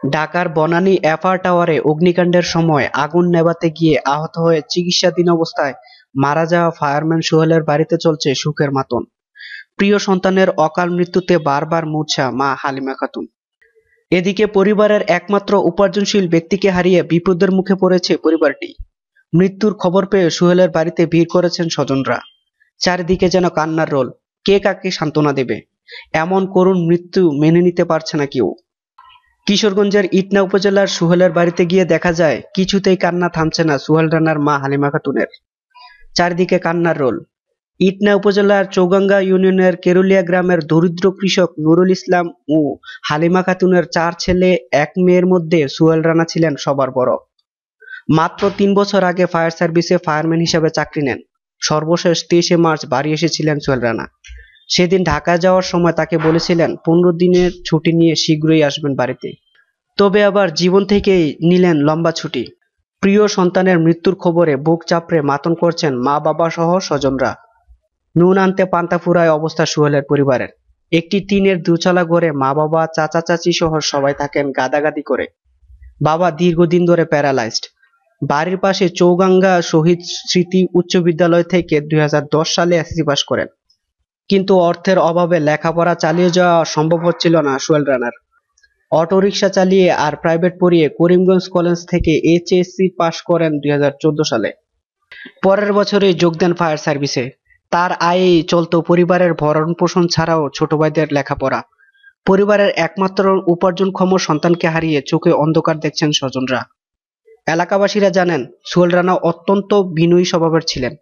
ঢাকার বনানী এফআর টাওয়ারে অগ্নিকাণ্ডের সময় আগুন নেভাতে গিয়ে আহত হয়ে চিকিৎসাধীন অবস্থায় মারা যাওয়া ফায়ারম্যান সোহেলের বাড়িতে চলছে সুখের মাতন। প্রিয় সন্তানের অকাল মৃত্যুতে বারবার মূর্ছা মা হালিমা খাতুন। এদিকে পরিবারের একমাত্র উপার্জনশীল ব্যক্তিকে হারিয়ে বিপদের মুখে পড়েছে পরিবারটি। মৃত্যুর খবর পেয়ে সোহেলের বাড়িতে ভিড় করেছেন স্বজনরা। চারিদিকে যেন কান্নার রোল, কে কাকে সান্ত্বনা দেবে? এমন করুণ মৃত্যু মেনে নিতে পারছে না কেউ। কিশোরগঞ্জের ইটনা উপজেলার সুহেলের বাড়িতে গিয়ে দেখা যায়, কিছুতেই কান্না থামছে না সুহেল রানার মা হালিমা খাতুনের। চারিদিকে কান্নার রোল। ইটনা উপজেলার চৌগাঙ্গা ইউনিয়নের কেরুলিয়া গ্রামের দরিদ্র কৃষক নুরুল ইসলাম ও হালিমা খাতুনের চার ছেলে, এক মেয়ের মধ্যে সুহেল রানা ছিলেন সবার বড়। মাত্র তিন বছর আগে ফায়ার সার্ভিসে ফায়ারম্যান হিসেবে চাকরি নেন। সর্বশেষ তেইশে মার্চ বাড়ি এসেছিলেন সোহেল রানা। সেদিন ঢাকা যাওয়ার সময় তাকে বলেছিলেন, পনেরো দিনের ছুটি নিয়ে শীঘ্রই আসবেন বাড়িতে। তবে আবার জীবন থেকেই নিলেন লম্বা ছুটি। প্রিয় সন্তানের মৃত্যুর খবরে বুক চাপড়ে মাতন করছেন মা বাবা সহ স্বজনরা। নুন আনতে পান্তা ফুরায় অবস্থা সুহেলের পরিবারের। একটি টিনের দুচালা ঘরে মা বাবা, চাচা, চাচি সহ সবাই থাকেন গাদাগাদি করে। বাবা দীর্ঘদিন ধরে প্যারালাইজড। বাড়ির পাশে চৌগাঙ্গা শহীদ স্মৃতি উচ্চ বিদ্যালয় থেকে দুই হাজার দশ সালে এসএসসি পাশ করেন। কিন্তু অর্থের অভাবে লেখাপড়া চালিয়ে যাওয়া সম্ভব হচ্ছিল না সোহেল রানার। অটোরিকশা চালিয়ে আর প্রাইভেট পড়িয়ে করিমগঞ্জ কলেজ থেকে এইচএসসি পাশ করেন দুই হাজার চোদ্দ সালে। পরের বছরেই যোগ দেন ফায়ার সার্ভিসে। তার আয়েই চলত পরিবারের ভরণ পোষণ ছাড়াও ছোট ভাইদের লেখাপড়া। পরিবারের একমাত্র উপার্জনক্ষম সন্তানকে হারিয়ে চোখে অন্ধকার দেখছেন স্বজনরা। এলাকাবাসীরা জানেন, সোহেল রানা অত্যন্ত বিনয়ী স্বভাবের ছিলেন।